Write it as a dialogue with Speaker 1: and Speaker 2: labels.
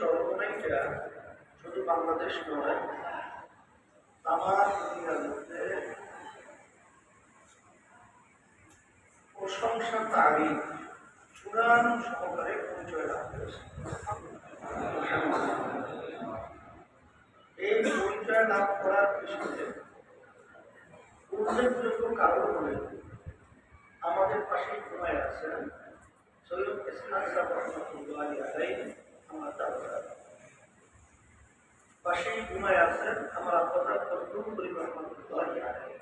Speaker 1: এই শুধু বাংলাদেশ নয়, আমার দুনিয়ার মধ্যে প্রশংসা তারিখ চূড়ান সহকারে পরিচয় লাভ করেছে। এই পরিচয় লাভ করার পিছনে উল্লেখযোগ্য কারণ হলে আমাদের পাশে ঘুমায় আছেন সৈয়দ ইসলাম সাহেব রহমতুল্লাহ আলাই দাদা পাশেই ঘুমায় আছেন আমার আপনার ফজলুল পরিমাণ আলাই